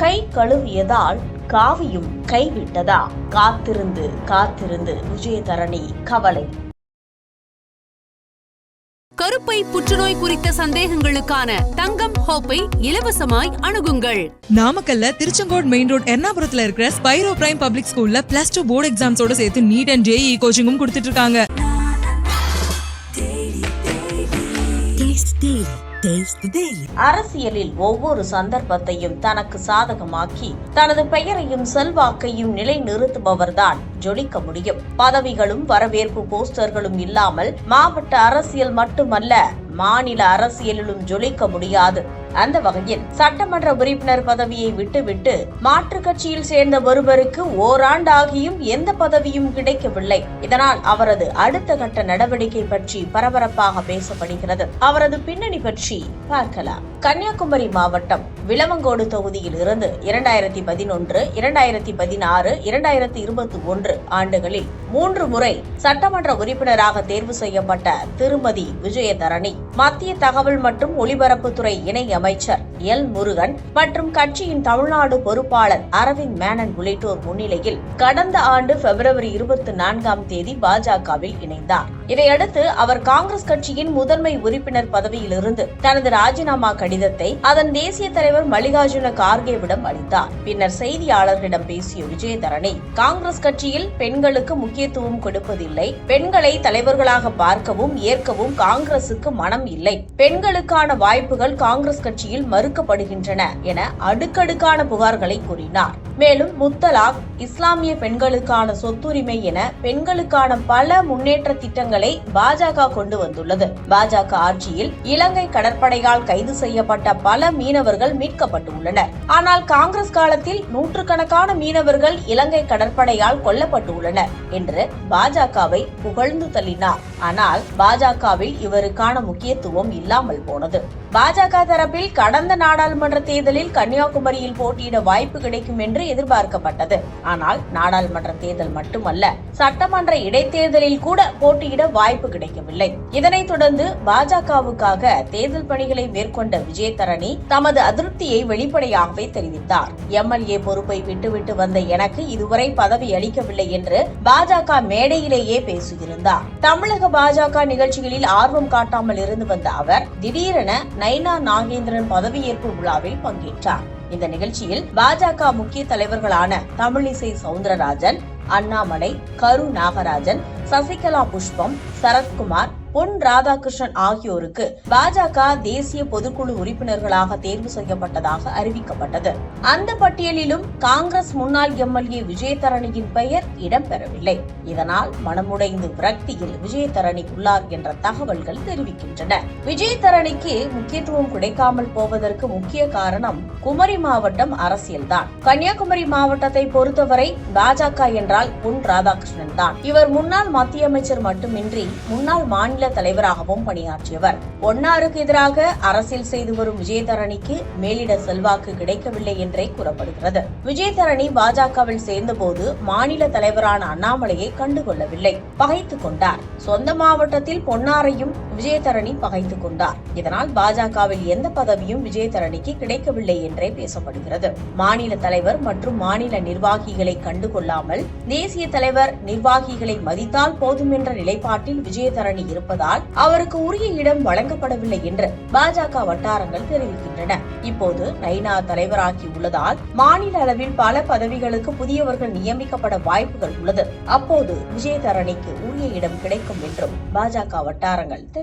கை கழுவியதால் காவியும் கைவிட்டதா? காத்திருந்து காத்திருந்து விஜயதரணி கவலை. கருப்பை புற்றுநோய் குறித்த சந்தேகங்களுக்கான தங்கம் ஹோப்பை இலவசமாய் அணுகுங்கள். நாமக்கல்ல திருச்செங்கோடு மெயின் ரோட் எர்ணாபுரத்துல இருக்கிற ஸ்பைரோ பிரைம் பப்ளிக் ஸ்கூல்ல பிளஸ் டூ போர்டு எக்ஸாம்ஸோட சேர்த்து நீட் அண்ட் ஜேஇ கோச்சிங்கும் கொடுத்துட்டு இருக்காங்க. அரசியலில் ஒவ்வொரு சந்தர்ப்பத்தையும் தனக்கு சாதகமாக்கி தனது பெயரையும் செல்வாக்கையும் நிலைநிறுத்துபவர்தான் ஜொலிக்க முடியும். பதவிகளும் வரவேற்பு போஸ்டர்களும் இல்லாமல் மாவட்ட அரசியல் மட்டுமல்ல மாநில அரசியலிலும் ஜொலிக்க முடியாது. அந்த வகையில் சட்டமன்ற உறுப்பினர் பதவியை விட்டுவிட்டு மாற்றுக் கட்சியில் சேர்ந்த ஒருவருக்கு ஓராண்டாகியும் எந்த பதவியும் கிடைக்கவில்லை. இதனால் அவரது அடுத்த கட்ட நடவடிக்கை பற்றி பரபரப்பாக பேசப்படுகிறது. அவரது பின்னணி பற்றி பார்க்கலாம். கன்னியாகுமரி மாவட்டம் விளவங்கோடு தொகுதியில் இருந்து இரண்டாயிரத்தி பதினொன்று இரண்டாயிரத்தி பதினாறு இரண்டாயிரத்தி இருபத்தி ஒன்று ஆண்டுகளில் மூன்று முறை சட்டமன்ற உறுப்பினராக தேர்வு செய்யப்பட்ட திருமதி விஜயதரணி மத்திய தகவல் மற்றும் ஒலிபரப்புத்துறை இணை அமைச்சர் எல். முருகன் மற்றும் கட்சியின் தமிழ்நாடு பொறுப்பாளர் அரவிந்த் மேனன் உள்ளிட்டோர் முன்னிலையில் கடந்த ஆண்டு பிப்ரவரி இருபத்தி நான்காம் தேதி பாஜகவில் இணைந்தார். இதையடுத்து அவர் காங்கிரஸ் கட்சியின் முதன்மை உறுப்பினர் பதவியிலிருந்து தனது ராஜினாமா கடிதத்தை அதன் தேசிய தலைவர் மல்லிகார்ஜுன கார்கேவிடம் அளித்தார். பின்னர் செய்தியாளர்களிடம் பேசிய விஜயதரணி காங்கிரஸ் கட்சியில் பெண்களுக்கு முக்கியத்துவம் கொடுப்பதில்லை பெண்களை தலைவர்களாக பார்க்கவும் ஏற்கவும் காங்கிரசுக்கு மனம் இல்லை. பெண்களுக்கான வாய்ப்புகள் காங்கிரஸ் கட்சியில் மறுக்கப்படுகின்றன என அடுக்கடுக்கான புகார்களை கூறினார். மேலும் முத்தலாக் இஸ்லாமிய பெண்களுக்கான சொத்துரிமை என பெண்களுக்கான பல முன்னேற்ற திட்டங்களை பாஜக கொண்டு வந்துள்ளது. பாஜக ஆட்சியில் இலங்கை கடற்படையால் கைது செய்யப்பட்ட பல மீனவர்கள் மீட்கப்பட்டுள்ளனர். ஆனால் காங்கிரஸ் காலத்தில் நூற்றுக்கணக்கான மீனவர்கள் இலங்கை கடற்படையால் கொல்லப்பட்டுள்ளனர் என்று பாஜகவை புகழ்ந்து தள்ளினார். ஆனால் பாஜகவில் இவருக்கான முக்கியத்துவம் இல்லாமல் போனது. பாஜக தரப்பில் கடந்த நாடாளுமன்ற தேர்தலில் கன்னியாகுமரியில் போட்டியிட வாய்ப்பு கிடைக்கும் என்று எதிர்பார்க்கப்பட்டது. ஆனால் நாடாளுமன்ற தேர்தல் மட்டுமல்ல சட்டமன்ற இடைத்தேர்தலில் கூட போட்டியிட வாய்ப்பு கிடைக்கவில்லை. இதனைத் தொடர்ந்து பாஜகவுக்காக தேர்தல் பணிகளை மேற்கொண்ட விஜயதரணி தமது அதிருப்தியை வெளிப்படையாகவே தெரிவித்தார். எம்எல்ஏ பொறுப்பை விட்டுவிட்டு வந்த எனக்கு இதுவரை பதவி அளிக்கவில்லை என்று பாஜக மேடையிலேயே பேசியிருந்தார். தமிழக பாஜக நிகழ்ச்சிகளில் ஆர்வம் காட்டாமல் இருந்து வந்த அவர் திடீரென நைனா நாகேந்திரன் பதவியேற்பு விழாவில் பங்கேற்றார். இந்த நிகழ்ச்சியில் பாஜக முக்கிய தலைவர்களான தமிழிசை சவுந்தரராஜன் அண்ணாமலை கரு நாகராஜன் சசிகலா புஷ்பம் சரத்குமார் பொன் ராதாகிருஷ்ணன் ஆகியோருக்கு பாஜக தேசிய பொதுக்குழு உறுப்பினர்களாக தேர்வு செய்யப்பட்டதாக அறிவிக்கப்பட்டது. அந்த பட்டியலிலும் காங்கிரஸ் முன்னாள் எம்எல்ஏ விஜயதரணியின் பெயர் இடம்பெறவில்லை. இதனால் மனமுடைந்து விரக்தியில் விஜயதரணி உள்ளார் என்ற தகவல்கள் தெரிவிக்கின்றன. விஜயதரணிக்கு முக்கியத்துவம் கிடைக்காமல் போவதற்கு முக்கிய காரணம் குமரி மாவட்டம் அரசியல்தான். கன்னியாகுமரி மாவட்டத்தை பொறுத்தவரை பாஜக என்றால் பொன் ராதாகிருஷ்ணன் தான். இவர் முன்னாள் மத்திய அமைச்சர் மட்டுமின்றி முன்னாள் மாநில தலைவராகவும் பணியாற்றியவர். ஒன்னாருக்கு எதிராக அரசியல் செய்து வரும் விஜயதரணிக்கு மேலிட செல்வாக்கு கிடைக்கவில்லை என்றே கூறப்படுகிறது. விஜயதரணி பாஜகவில் சேர்ந்தபோது மாநில தலைவரான அண்ணாமலையை கண்டுகொள்ளவில்லை. பகைத்துக் கொண்டார். சொந்த மாவட்டத்தில் பொன்னாரையும் விஜயதரணி பகைத்துக் கொண்டார். இதனால் பாஜகவில் எந்த பதவியும் விஜயதரணிக்கு கிடைக்கவில்லை என்றே பேசப்படுகிறது. மாநில தலைவர் மற்றும் மாநில நிர்வாகிகளை கண்டுகொள்ளாமல் தேசிய தலைவர் நிர்வாகிகளை மதித்தால் போதும் என்ற நிலைப்பாட்டில் விஜயதரணி இருப்பதால் அவருக்கு உரிய இடம் வழங்கப்படவில்லை என்று பாஜக வட்டாரங்கள் தெரிவிக்கின்றன. இப்போது நைனா தலைவராகி உள்ளதால் மாநில அளவில் பல பதவிகளுக்கு புதியவர்கள் நியமிக்கப்பட வாய்ப்புகள் உள்ளது. அப்போது விஜயதரணிக்கு உரிய இடம் கிடைக்கும் என்றும் பாஜக வட்டாரங்கள்